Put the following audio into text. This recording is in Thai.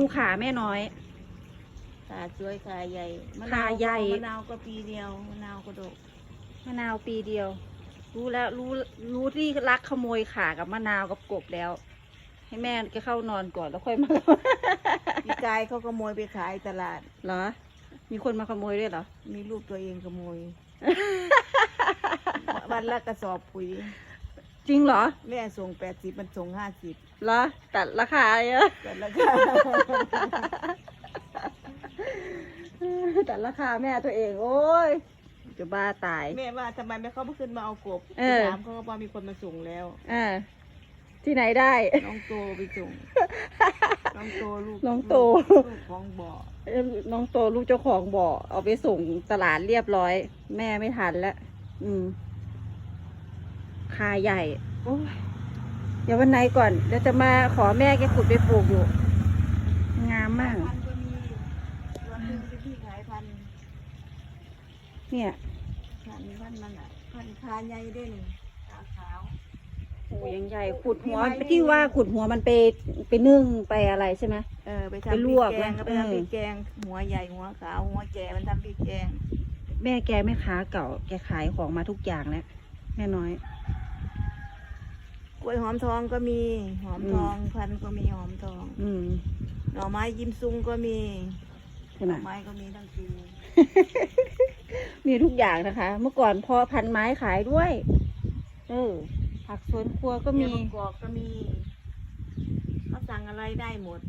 ดูขาแม่น้อย ขาสวยขาใหญ่มะขานาวใหญ่ มะนาวก็ปีเดียวมะนาวก็ดกมะนาวปีเดียว รู้แล้วรู้รู้ที่รักขโมยขากับมะนาวกับกบแล้ว ให้แม่แกเข้านอนก่อนแล้วค่อยมา พี่กายเขาขโมยไปขายตลาด เหรอ มีคนมาขโมยด้วยเหรอ มีลูกตัวเองขโมย วันละกระสอบปุ๋ย จริงเหรอแม่ส่งแปดสิบมันส่งห้าสิบเหรอตัดราคาเยอะแต่ละค่ะตัดราคาแม่ตัวเอง โอ้ยจะบ้าตาย แม่ว่าทำไมไม่เขาไม่ขึ้นมาเอากบเออ ถามเขาก็บอกมีคนมาส่งแล้ว อ่าที่ไหนได้ น้องโตไปส่ง น้องโตลูกน้องโต ลูกของบ่อเอ้ยน้องโตลูกเจ้าของบ่อเอาไปส่งตลาดเรียบร้อย แม่ไม่ทันแล้วอืม คาใหญ่โอ้ยเดี๋ยววันไหนก่อนเดี๋ยวจะมาขอแม่แกขุดไปปลูกอยู่ งามมาก พันธุ์ก็มีส่วนหนึ่งเป็นที่ขายพันธุ์เนี่ย พันธุ์พันธุ์มันอะพันธุ์คาใหญ่เด่นขาขาวโอ้ยยังใหญ่ขุดหัวมีไม้ที่ว่าขุดหัวมันไปไปนึ่งไปอะไรใช่ไหม เออไปไปทำลพริวกกแกงนะก็ไปเออ ทำพริกแกง หัวใหญ่หัวขาวหัวแก่มันทำพริกแกงแม่แกไม่ค้าเก่าแกขายของมาทุกอย่างแล้วแม่น้อย กล้วยหอมทองก็มี หอมทองพันธุ์ก็มีหอมทอง อืมหน่อไม้ยิมซุงก็มีใช่หไหมน่อไม้ก็มีทั้งปีมีทุกอย่างนะคะ เมื่อก่อนพอพันไม้ขายด้วย เออ ผักสวนครัวก็มีเห็ดกอกก็มีเขาสั่งอะไรได้หมด